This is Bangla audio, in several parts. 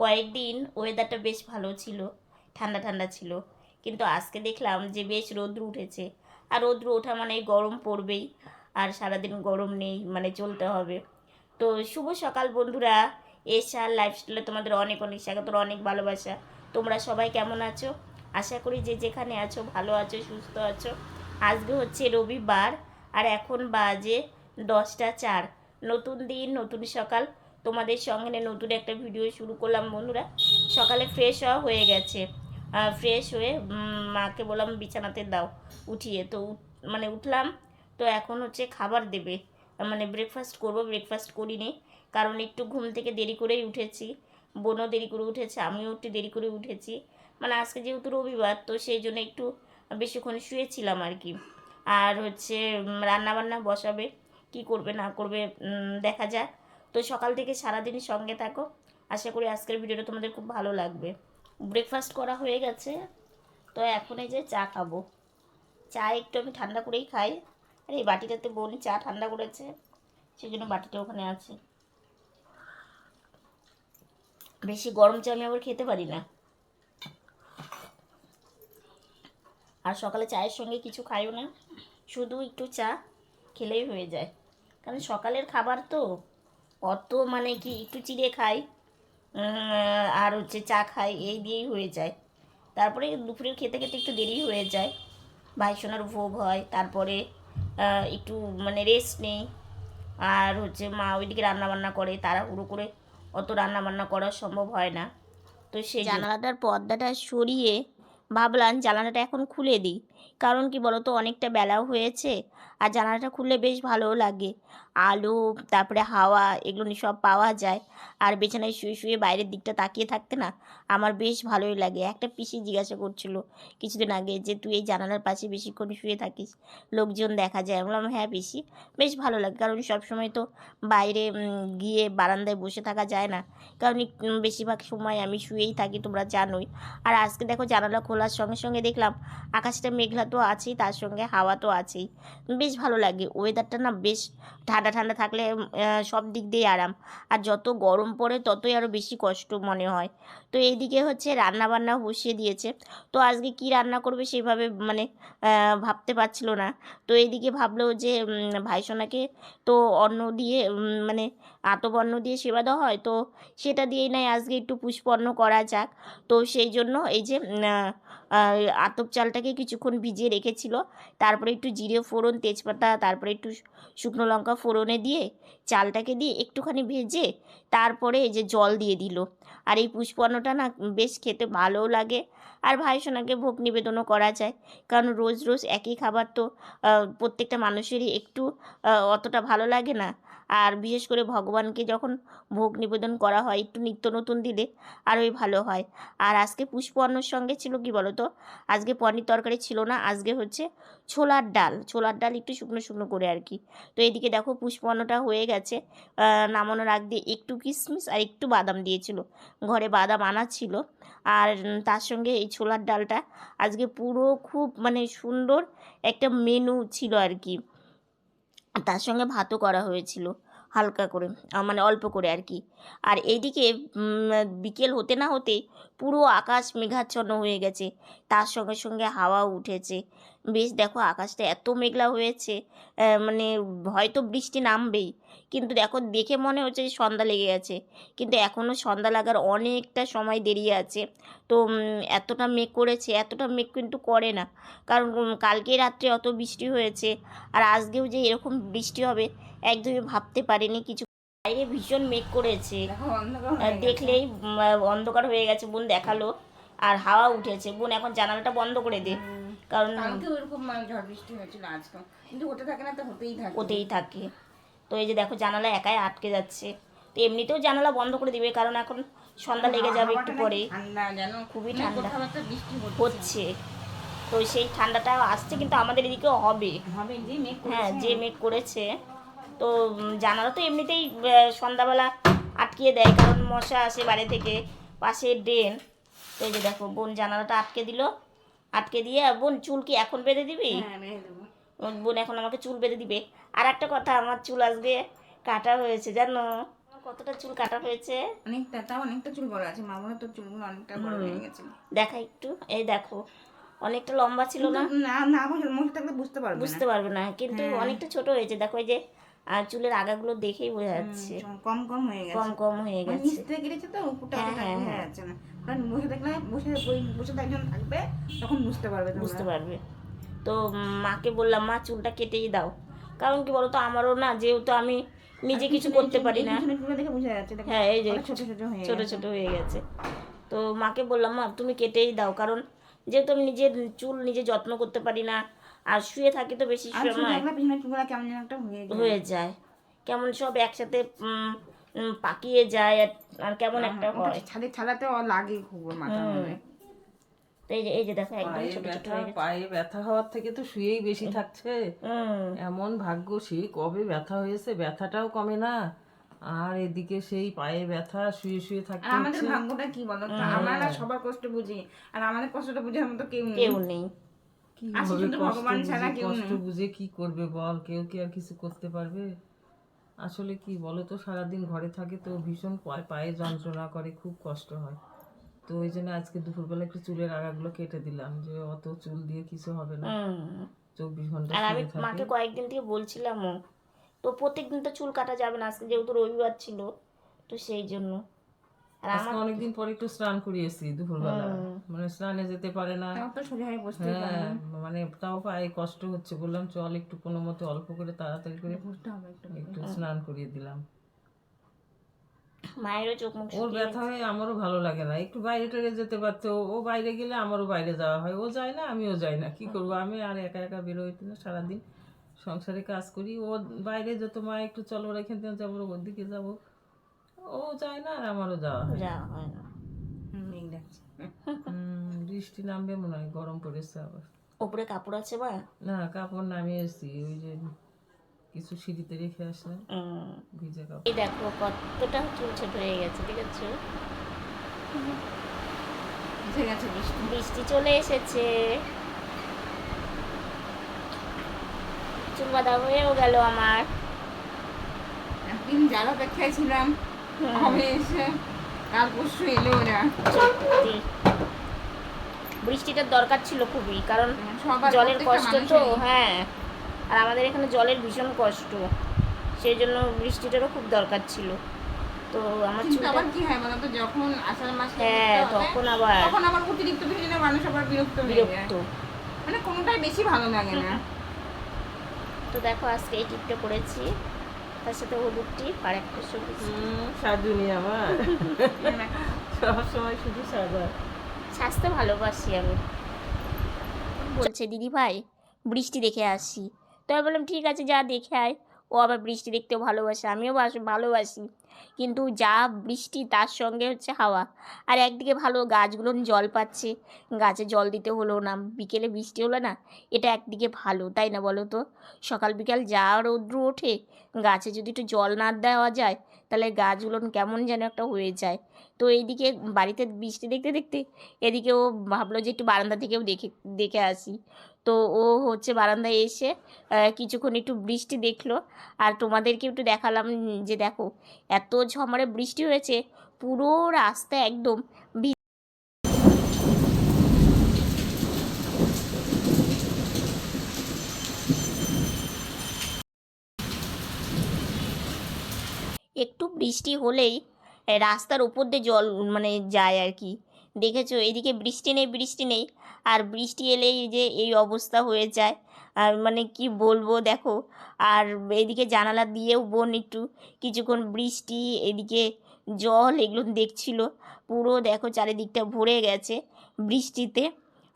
কয়েকদিন ওয়েদারটা বেশ ভালো ছিল, ঠান্ডা ঠান্ডা ছিল। কিন্তু আজকে দেখলাম যে বেশ রৌদ্র উঠেছে। আর রৌদ্র ওঠা মানে গরম পড়বেই, আর সারাদিন গরম নেই মানে চলতে হবে। তো শুভ সকাল বন্ধুরা এশার লাইফস্টাইলে তোমাদের অনেক অনেক স্বাগত অনেক ভালোবাসা। তোমরা সবাই কেমন আছো? আশা করি যে যেখানে আছো, ভালো আছো, সুস্থ আছো। আজকে হচ্ছে রবিবার, আর এখন বাজে দশটা চার। নতুন দিন, নতুন সকাল। তোমাদের সঙ্গে নতুন একটা ভিডিও শুরু করলাম বন্ধুরা। সকালে ফ্রেশ হওয়া হয়ে গেছে। ফ্রেশ হয়ে মাকে বললাম, বিছানাতে দাও, উঠিয়ে। তো মানে উঠলাম, তো এখন হচ্ছে খাবার দেবে। মানে ব্রেকফাস্ট করব ব্রেকফাস্ট করিনি, কারণ একটু ঘুম থেকে দেরি করেই উঠেছি। বোনও দেরি করে উঠেছে, আমিও একটু দেরি করে উঠেছি। মানে আজকে যেহেতু রবিবার, তো সেই জন্য একটু বেশিক্ষণ শুয়েছিলাম আর কি। আর হচ্ছে রান্নাবান্না বসাবে, কি করবে না করবে দেখা যাক। তো সকাল থেকে সারাদিন সঙ্গে থাকো। আশা করি আজকের ভিডিওটা তোমাদের খুব ভালো লাগবে। ব্রেকফাস্ট করা হয়ে গেছে। তো এখন এই যে চা খাব। চা একটু আমি ঠান্ডা করেই খাই। আর এই বাটিটাতে বোন চা ঠান্ডা করেছে। সেই জন্য বাটিটা ওখানে আছে। বেশি গরম চা আমি আবার খেতে পারি না। আর সকালে চায়ের সঙ্গে কিছু খাইও না। শুধু একটু চা খেলেই হয়ে যায়। কারণ সকালের খাবার তো অত মানে কি একটু চিড়ে খাই আর হচ্ছে চা খাই, এই দিয়েই হয়ে যায়। তারপরে দুপুরের খেতে খেতে একটু দেরি হয়ে যায়। ভাইসোনার ভোগ হয়, তারপরে একটু মানে রেস্ট নেই। আর হচ্ছে মা ওইদিকে রান্নাবান্না করে তারা তাড়াহুড়ো করে অত রান্নাবান্না করা সম্ভব হয় না। তো সেই জানালাটার পর্দাটা সরিয়ে ভাবলাম জানালাটা এখন খুলে দিই। কারণ কি বলতো, অনেকটা বেলাও হয়েছে আর জানালাটা খুললে বেশ ভালোও লাগে। আলো, তারপরে হাওয়া, এগুলো সব পাওয়া যায়। আর বিছানায় শুয়ে শুয়ে বাইরের দিকটা তাকিয়ে থাকতে না আমার বেশ ভালোই লাগে। একটা পিসি জিজ্ঞাসা করছিল কিছুদিন আগে যে, তুই এই জানালার পাশে বেশিক্ষণ শুয়ে থাকিস? লোকজন দেখা যায়? বললাম হ্যাঁ পিসি, বেশ ভালো লাগে। কারণ সবসময় তো বাইরে গিয়ে বারান্দায় বসে থাকা যায় না। কারণ বেশিরভাগ সময় আমি শুয়েই থাকি, তোমরা জানোই। আর আজকে দেখো জানালা খোলার সঙ্গে সঙ্গে দেখলাম আকাশটা মেঘলা তো আছেই, তার সঙ্গে হাওয়া তো আছেই। বেশ ভালো লাগে। ওয়েদারটা না বেশ ঠান্ডা ঠান্ডা থাকলে সব দিক দিয়ে আরাম। আর যত গরম পড়ে ততই আরও বেশি কষ্ট মনে হয়। তো এইদিকে হচ্ছে রান্না বান্না বসিয়ে দিয়েছে। তো আজকে কি রান্না করবে সেভাবে মানে ভাবতে পারছিল না। তো এইদিকে ভাবলো যে ভাইসোনাকে তো অন্ন দিয়ে মানে আতপ অন্ন দিয়ে সেবা দেওয়া হয়, তো সেটা দিয়েই নাই, আজকে একটু পুষ্পন্ন করা যাক। তো সেই জন্য এই যে আতপ চালটাকে কিছুক্ষণ ভিজিয়ে রেখেছিল, তারপরে একটু জিরে ফোড়ন, তেজপাতা, তারপরে একটু শুকনো লঙ্কা ফোড়নে দিয়ে চালটাকে দিয়ে একটুখানি ভেজে তারপরে এই যে জল দিয়ে দিল। আর এই পুষ্পর্ণটা না বেশ খেতে ভালোও লাগে। আর ভাই সোনাকে ভোগ নিবেদনও করা যায়, কারণ রোজ রোজ একই খাবার তো প্রত্যেকটা মানুষেরই একটু অতটা ভালো লাগে না। আর বিশেষ করে ভগবানকে যখন ভোগ নিবেদন করা হয় একটু নিত্য নতুন দিলে আরোই ভালো হয়। আর আজকে পুষ্প অন্নর সঙ্গে ছিল কি বলো তো আজকে পনির তরকারি ছিল না, আজকে হচ্ছে ছোলার ডাল। ছোলার ডাল একটু শুকনো শুকনো করে আর কি। তো এদিকে দেখো পুষ্প অন্নটা হয়ে গেছে। নামানোর আগ দিয়ে একটু কিশমিশ আর একটু বাদাম দিয়েছিল। ঘরে বাদাম আনা ছিল। আর তার সঙ্গে এই ছোলার ডালটা আজকে পুরো খুব মানে সুন্দর একটা মেনু ছিল আর কি। তার সঙ্গে ভাতও করা হয়েছিল। হালকা করে মানে অল্প করে আর কি। আর এইদিকে বিকেল হতে না হতে পুরো আকাশ মেঘাচ্ছন্ন হয়ে গেছে। তার সঙ্গে সঙ্গে হাওয়া উঠেছে। বেশ দেখো, আকাশটা এত মেঘলা হয়েছে মানে হয়তো বৃষ্টি নামবেই। কিন্তু দেখো, দেখে মনে হচ্ছে যে সন্ধ্যা লেগে গেছে। কিন্তু এখনও সন্ধ্যা লাগার অনেকটা সময় দেরি আছে। তো এতটা মেঘ করেছে, এতটা মেঘ কিন্তু করে না। কারণ কালকে রাত্রে অত বৃষ্টি হয়েছে। আর আজকেও যে এরকম বৃষ্টি হবে একদমই ভাবতে পারিনি কিছু বাইরে ভীষণ মেঘ করেছে। দেখলেই অন্ধকার হয়ে গেছে বোন দেখাল আর হাওয়া উঠেছে। বোন এখন জানালাটা বন্ধ করে দে কারণ এরকম মানে ঝড় বৃষ্টি হয়েছিল আজকে কিন্তু হতে থাকে না তো হতেই থাকে। ওতেই থাকে। তো এই যে দেখো জানালা একাই আটকে যাচ্ছে। তো এমনিতেও জানালা বন্ধ করে দিবে কারণ এখন সন্ধ্যা লেগে যাবে একটু পরে। খুবই ঠান্ডা। হচ্ছে। তো সেই ঠান্ডাটা আসছে কিন্তু আমাদের এদিকেও হবে। হ্যাঁ যে মেঘ করেছে। তো জানালা তো এমনিতেই সন্ধ্যাবেলা আটকিয়ে দেয় কারণ মশা আসে বাড়ি থেকে পাশে ড্রেন। তো এই যে দেখো বোন জানালাটা আটকে দিল। আটকে দিয়ে বোন চুল কি এখন বেঁধে দিবি? হ্যাঁ বোন এখন আমাকে চুল বেঁধে দিবে। আর একটা কথা আমার চুল আজকে কাটা হয়েছে জানো? কতটা চুল কাটা হয়েছে? অনেকটা তাও অনেকটা চুল বড় আছে মামুনের তো চুলগুলো অনেকটা বড় হয়ে গেছে। দেখা একটু এই দেখো অনেকটা লম্বা ছিল না? না না বুঝতে পারবে না। বুঝতে পারবে না কিন্তু হ্যাঁ। অনেকটা ছোট হয়েছে। দেখো এই যে আর চুলের আগাগুলো দেখেই বোঝা যাচ্ছে। কম কম হয়ে গেছে। কম কম হয়ে মানে গেছে। নিচ থেকে কেটেছে তো উপরটা হ্যাঁ, হ্যাঁ, হ্যাঁ। যাচ্ছে না। কারণ বসে থাকলে বসে বসে একজন থাকবে তখন বুঝতে পারবে। বুঝতে পারবে। তো মাকে বললাম মা চুলটা কেটেই দাও। কারণ কি বলতো আমারও না যেহেতু আমি নিজে কিছু করতে পারি না। দেখে বোঝা যাচ্ছে হ্যাঁ এই যে ছোট ছোট হয়ে ছোট গেছে। ছোট হয়ে গেছে। তো মাকে বললাম মা তুমি কেটেই দাও। কারণ যেহেতু আমি নিজের চুল নিজে যত্ন করতে পারি না আর শুয়ে থাকি তো বেশি সময়। কেমন একটা হয়ে যায়। কেমন সব একসাথে পাকিয়ে যায় আর- কেমন একটা ওটা হয়। ছাদে লাগে খুব মাথা এই যে এই যে দেখো একদম ছোট ছোট হয়ে গেছে। পায়ে ব্যথা হওয়ার থেকে তো শুয়েই বেশি থাকছে। এমন ভাগ্য সেই কবে ব্যথা হয়েছে ব্যথাটাও কমে না। আর এদিকে সেই পায়ে ব্যথা শুয়ে শুয়ে থাকতে আর আমাদের ভাগ্যটা কি বলো আমরা সবার কষ্ট বুঝি। আর আমাদের কষ্টটা বুঝার মতো কেউ নেই। কেউ নেই। ভগবান বুঝে- ছাড়া কেউ কষ্ট বুঝে কি করবে বল? কেউ কি আর কিছু করতে পারবে? আসলে কি বলো তো সারাদিন ঘরে থাকে তো ভীষণ পায়ে পায়ে যন্ত্রণা করে খুব কষ্ট হয়। তো ওই জন্য আজকে দুপুরবেলা একটু চুলের আগাগুলো কেটে দিলাম যে অত চুল দিয়ে কিছু হবে না। চব্বিশ ঘণ্টা আর আমি মাকে কয়েকদিন থেকে বলছিলামও তো প্রত্যেকদিন তো চুল কাটা যাবে না আজকে যেহেতু রবিবার ছিল তো সেই জন্য। আজকে অনেকদিন পরে একটু স্নান করিয়েছি দুপুরবেলা। মানে স্নানে যেতে পারে না। হয়ে হ্যাঁ মানে তাও পায়ে কষ্ট হচ্ছে। বললাম চল একটু কোনো মতে অল্প করে তাড়াতাড়ি করে একটু। একটু স্নান করিয়ে দিলাম। মায়েরও চোখ মুখ ওর ব্যথা হয়ে আমারও ভালো লাগে না। একটু বাইরে টাইরে যেতে পারতো। ও বাইরে গেলে আমারও বাইরে যাওয়া হয়। ও যায় না আমিও যাই না। কি করব? আমি আর একা একা বেরোইতে না সারাদিন সংসারে কাজ করি। ও বাইরে যত মা একটু চলো এখান যাব ওর দিকে যাব। ও যায় না আর আমারও যাওয়া হয় যাওয়া হয় না। বৃষ্টি নামবে মনে হয় গরম পড়েছে আবার। ওপরে কাপড় আছে বা? না কাপড় নামিয়ে এসেছি ওই যে কিছু সিঁড়িতে রেখে আসলাম হুম। ভিজে কাপড়। এই দেখো কতটা চুল ছোট হয়ে গেছে ঠিক আছে? বৃষ্টি। বৃষ্টি চলে এসেছে। চুল বাঁধা হয়েও গেল আমার। একদিন যার অপেক্ষায় ছিলাম। এসে কাল পরশু এলো ওরা বৃষ্টিটার দরকার ছিল খুবই কারণ জলের কষ্ট তো হ্যাঁ। আর আমাদের এখানে জলের ভীষণ কষ্ট সেই জন্য বৃষ্টিটারও খুব দরকার ছিল। তো আমার চুলটা আবার কি হয় বলতো যখন আষাঢ় মাস হ্যাঁ তখন আবার তখন আবার অতিরিক্ত না মানুষ আবার বিরক্ত হয়ে যায়। মানে কোনোটাই বেশি ভালো লাগে না। তো দেখো আজকে এই টিপটা করেছি। তার সাথে হলুদ টিপ আর একটা সবুজ সাজুনি আমার। সব সময় শুধু সাদা স্বাস্থ্য ভালোবাসি আমি। বলছে দিদি ভাই বৃষ্টি দেখে আসি। তো আমি বললাম ঠিক আছে যা দেখে আয়। ও আবার বৃষ্টি দেখতেও ভালোবাসে আমিও বাস- ভালোবাসি। কিন্তু যা বৃষ্টি তার সঙ্গে হচ্ছে হাওয়া। আর একদিকে ভালো গাছগুলো জল পাচ্ছে। গাছে জল দিতে হলো না। বিকেলে বৃষ্টি হলো না, এটা একদিকে ভালো, তাই না বলো তো? সকাল বিকাল যা রৌদ্র ওঠে, গাছে যদি একটু জল না দেওয়া যায়, তাহলে গাছগুলো কেমন যেন একটা হয়ে যায়। তো এইদিকে বাড়িতে বৃষ্টি দেখতে দেখতে, এদিকেও ভাবলো যে একটু বারান্দা থেকেও দেখে দেখে আসি। তো ও হচ্ছে বারান্দায় এসে কিছুক্ষণ একটু বৃষ্টি দেখল। আর তোমাদেরকে একটু দেখালাম যে দেখো, এত ঝমরে বৃষ্টি হয়েছে, পুরো রাস্তা একদম একটু বৃষ্টি হলেই রাস্তার উপর দিয়ে জল মানে যায় আর কি। দেখেছ? এদিকে বৃষ্টি নেই বৃষ্টি নেই। আর বৃষ্টি এলেই যে এই অবস্থা হয়ে যায়। আর মানে কি বলব, দেখো। আর এদিকে জানালা দিয়েও বোন একটু। কিছুক্ষণ বৃষ্টি, এদিকে জল এগুলো দেখছিল। পুরো দেখো চারিদিকটা ভরে গেছে বৃষ্টিতে।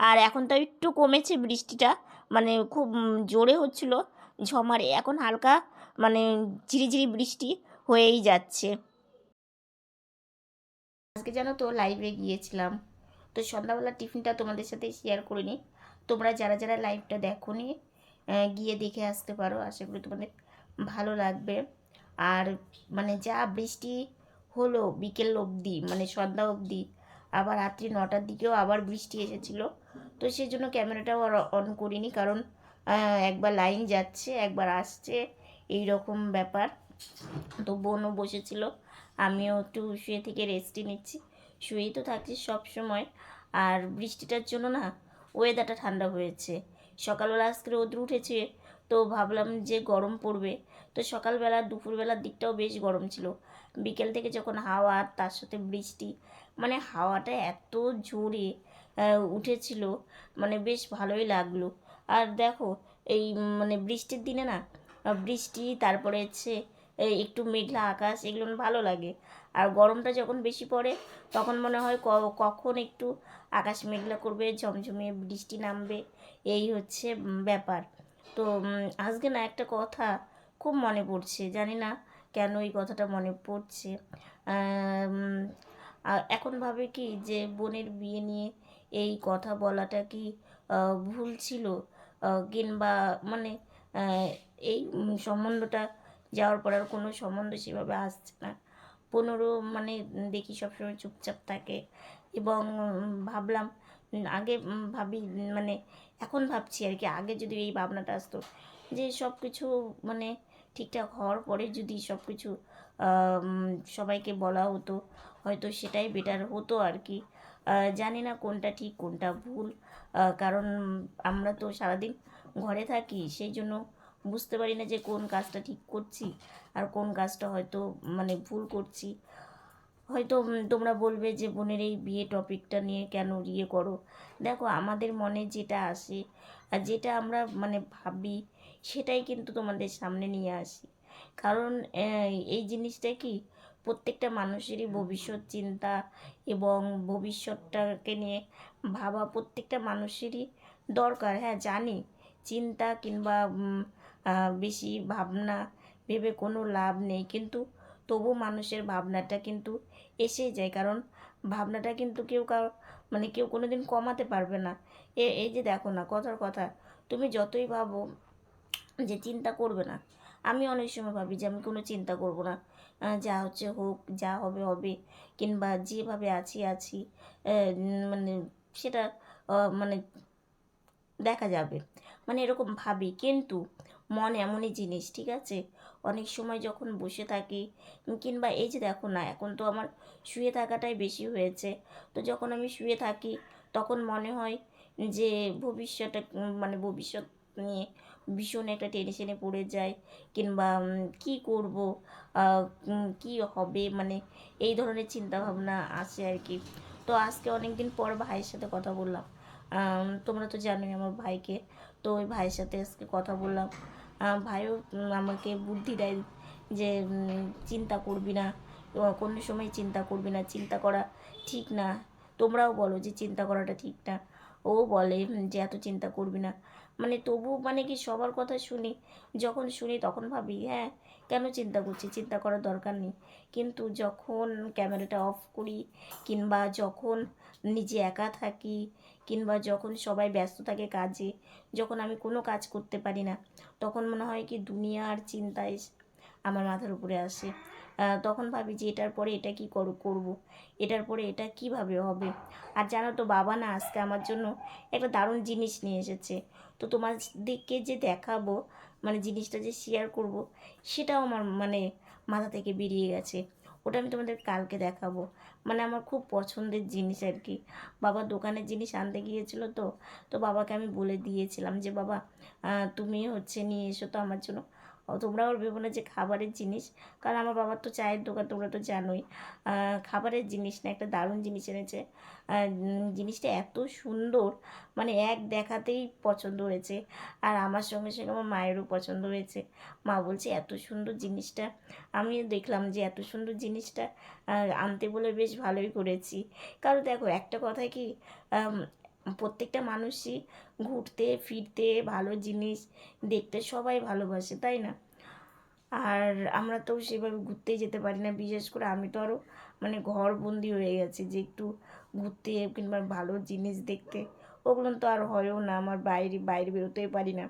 আর এখন তো একটু কমেছে বৃষ্টিটা। মানে খুব জোরে হচ্ছিল ঝমারে। এখন হালকা মানে ঝিরিঝিরি বৃষ্টি হয়েই যাচ্ছে। আজকে জানো তো লাইভে গিয়েছিলাম। তো সন্ধ্যাবেলা টিফিনটা তোমাদের সাথে শেয়ার করিনি তোমরা যারা যারা লাইভটা দেখো নি গিয়ে দেখে আসতে পারো। আশা করি তোমাদের ভালো লাগবে। আর মানে যা বৃষ্টি হলো বিকেল অবধি মানে সন্ধ্যা অবধি, আবার রাত্রি নটার দিকেও আবার বৃষ্টি এসেছিল। তো সেই জন্য ক্যামেরাটাও আর অন করিনি, কারণ একবার লাইন যাচ্ছে, একবার আসছে এই রকম ব্যাপার। তো বোনও বসেছিল। আমিও একটু শুয়ে থেকে রেস্টই নিচ্ছি। শুয়েই তো থাকছি সব সময়। আর বৃষ্টিটার জন্য না ওয়েদারটা ঠান্ডা হয়েছে। সকালবেলা আজকে রোদ্র উঠেছে, তো ভাবলাম যে গরম পড়বে। তো সকালবেলা, দুপুরবেলার দিকটাও বেশ গরম ছিল। বিকেল থেকে যখন হাওয়া, তার সাথে বৃষ্টি মানে হাওয়াটা এত জোরে উঠেছিল মানে বেশ ভালোই লাগল। আর দেখো, এই মানে বৃষ্টির দিনে না, বৃষ্টি, তারপরে হচ্ছে একটু মেঘলা আকাশ, এগুলো ভালো লাগে। আর গরমটা যখন বেশি পড়ে, তখন মনে হয় কখন একটু আকাশ মেঘলা করবে, ঝমঝমে বৃষ্টি নামবে, এই হচ্ছে ব্যাপার। তো আজকে না একটা কথা খুব মনে পড়ছে, জানি না কেন এই কথাটা মনে পড়ছে। এখন ভাবে কি যে বোনের বিয়ে নিয়ে এই কথা বলাটা কি ভুল ছিল? কিংবা মানে এই সম্বন্ধটা যাওয়ার পর আর কোনো সম্বন্ধ সেভাবে আসছে না। পনেরো মানে দেখি সবসময় চুপচাপ থাকে এবং ভাবলাম, আগে ভাবি মানে এখন ভাবছি আর কি, আগে যদি এই ভাবনাটা আসতো যে সব কিছু মানে ঠিকঠাক হওয়ার পরে যদি সব কিছু সবাইকে বলা হতো, হয়তো সেটাই বেটার হতো আর কি। জানি না কোনটা ঠিক, কোনটা ভুল কারণ আমরা তো সারাদিন ঘরে থাকি, সেই জন্য বুঝতে পারি না যে কোন কাজটা ঠিক করছি আর কোন কাজটা হয়তো মানে ভুল করছি। হয়তো তোমরা বলবে যে, বোনের এই বিয়ে টপিকটা নিয়ে কেন ইয়ে করো? দেখো, আমাদের মনে যেটা আসে আর যেটা আমরা মানে ভাবি, সেটাই কিন্তু তোমাদের সামনে নিয়ে আসি। কারণ এই জিনিসটা কি? প্রত্যেকটা মানুষেরই ভবিষ্যৎ চিন্তা এবং ভবিষ্যৎটাকে নিয়ে ভাবা প্রত্যেকটা মানুষেরই দরকার। হ্যাঁ জানি। চিন্তা কিংবা বেশি ভাবনা, ভেবে কোনো লাভ নেই। কিন্তু তবু মানুষের ভাবনাটা কিন্তু এসেই যায়। কারণ ভাবনাটা কিন্তু কেউ কারও মানে কেউ কোনো দিন কমাতে পারবে না। এ, এই যে দেখো না, কথার কথা, তুমি যতই ভাবো যে চিন্তা করবে না, আমি অনেক সময় ভাবি যে আমি কোনো চিন্তা করব না। যা হচ্ছে হোক, যা হবে হবে, কিংবা যেভাবে আছি আছি মানে সেটা মানে দেখা যাবে। মানে এরকম ভাবি। কিন্তু মন এমনই জিনিস, ঠিক আছে? অনেক সময় যখন বসে থাকি, কিংবা এই যে দেখো না, এখন তো আমার শুয়ে থাকাটাই বেশি হয়েছে। তো যখন আমি শুয়ে থাকি, তখন মনে হয় যে ভবিষ্যৎ মানে ভবিষ্যৎ নিয়ে ভীষণ একটা টেনশনে পড়ে যায় কিংবা কি করব কি হবে মানে এই ধরনের চিন্তা ভাবনা আসে আর কি। তো আজকে অনেক দিন পর ভাইয়ের সাথে কথা বললাম। তোমরা তো জানোই আমার ভাইকে। তো ওই ভাইয়ের সাথে আজকে কথা বললাম। ভাইও আমাকে বুদ্ধি দেয় যে চিন্তা করবি না। কোনো সময় চিন্তা করবি না, চিন্তা করা ঠিক না। তোমরাও বলো যে, চিন্তা করাটা ঠিক না। ও বলে যে, এত চিন্তা করবি না। মানে তবু মানে কি সবার কথা শুনি, যখন শুনি তখন ভাবি হ্যাঁ কেন চিন্তা করছি? চিন্তা করার দরকার নেই। কিন্তু যখন ক্যামেরাটা অফ করি কিংবা যখন নিজে একা থাকি কিংবা যখন সবাই ব্যস্ত থাকে কাজে, যখন আমি কোনো কাজ করতে পারি না, তখন মনে হয় কি দুনিয়ার চিন্তায় আমার মাথার উপরে আসে। তখন ভাবি যে এটার পরে এটা কি কর, করব? এটার পরে এটা কীভাবে হবে? আর জানো তো বাবা না আজকে আমার জন্য একটা দারুণ জিনিস নিয়ে এসেছে। তো তোমাদেরকে যে দেখাবো মানে জিনিসটা যে শেয়ার করব, সেটাও আমার মানে মাথা থেকে বেরিয়ে গেছে। ওটা আমি তোমাদের কালকে দেখাবো। মানে আমার খুব পছন্দের জিনিস আর কি বাবা দোকানের জিনিস আনতে গিয়েছিল তো তো বাবাকে আমি বলে দিয়েছিলাম যে, বাবা তুমি হচ্ছে নিয়ে এসো তো আমার জন্য। ও তোমরাও ভেবো না যে খাবারের জিনিস কারণ আমার বাবার তো চায়ের দোকান তোমরা তো জানোই। খাবারের জিনিস না একটা দারুণ জিনিস এনেছে। জিনিসটা এত সুন্দর মানে এক দেখাতেই পছন্দ হয়েছে। আর আমার সঙ্গে সঙ্গে আমার মায়েরও পছন্দ হয়েছে। মা বলছে এত সুন্দর জিনিসটা। আমিও দেখলাম যে এত সুন্দর জিনিসটা আনতে বলে বেশ ভালোই করেছি। কারণ দেখো একটা কথা কি আম, প্রত্যেকটা মানুষই ঘুরতে, ফিরতে ভালো জিনিস দেখতে সবাই ভালোবাসে, তাই না? আর আমরা তো সেভাবে ঘুরতেই যেতে পারি না, বিশেষ করে আমি তো আরও মানে ঘরবন্দি হয়ে গেছি যে একটু ঘুরতে কিংবা ভালো জিনিস দেখতে, ওগুলো তো আর হয়ও না, আমার বাইরে বাইরে বেরোতেই পারি না।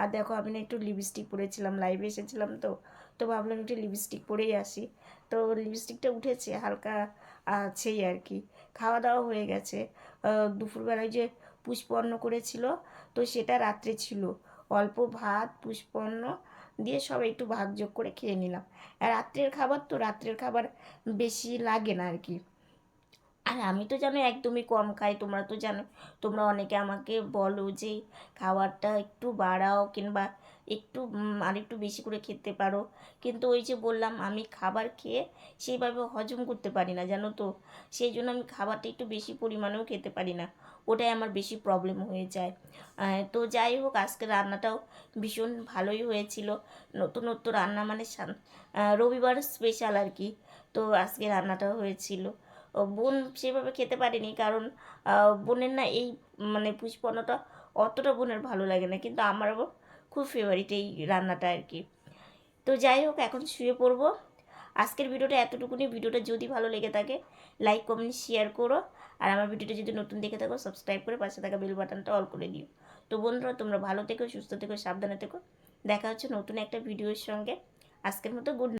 আর দেখো আমি না একটু লিপস্টিক পরেছিলাম লাইভে এসেছিলাম তো তো ভাবলাম একটু লিপস্টিক পরেই আসি। তো লিপস্টিকটা উঠেছে, হালকা আছেই আর কি। খাওয়া দাওয়া হয়ে গেছে। দুপুরবেলায় যে পুষ্পন্ন করেছিল, তো সেটা রাত্রে ছিল। অল্প ভাত পুষ্পন্ন দিয়ে সবাই একটু ভাগযোগ করে খেয়ে নিলাম। আর রাত্রের খাবার তো রাত্রের খাবার বেশি লাগে না আর কি আর আমি তো জানো একদমই কম খাই, তোমরা তো জানো। তোমরা অনেকে আমাকে বলো যে, খাবারটা একটু বাড়াও কিংবা একটু আর একটু বেশি করে খেতে পারো। কিন্তু ওই যে বললাম, আমি খাবার খেয়ে সেইভাবে হজম করতে পারি না, জানো তো? সেই জন্য আমি খাবারটা একটু বেশি পরিমাণেও খেতে পারি না। ওটাই আমার বেশি প্রবলেম হয়ে যায়। তো যাই হোক আজকে রান্নাটাও ভীষণ ভালোই হয়েছিল। নতুন নতুন রান্না মানে রবিবার স্পেশাল আর কি। তো আজকে রান্নাটাও হয়েছিল। বোন সেভাবে খেতে পারেনি কারণ বোনের না এই মানে পুষ্পনাটা অতটা বোনের ভালো লাগে না। কিন্তু আমার আবার খুব ফেভারিট এই রান্নাটা আর কি। তো যাই হোক, এখন শুয়ে পড়ব। আজকের ভিডিওটা এতটুকুনি। ভিডিওটা যদি ভালো লেগে থাকে লাইক কমেন্ট শেয়ার করো। আর আমার ভিডিওটা যদি নতুন দেখে থাকো সাবস্ক্রাইব করে পাশে থাকা বেল বাটনটা অল করে দিও। তো বন্ধুরা, তোমরা ভালো থেকো, সুস্থ থেকো, সাবধানে থেকো। দেখা হচ্ছে নতুন একটা ভিডিওর সঙ্গে। আজকের মতো গুড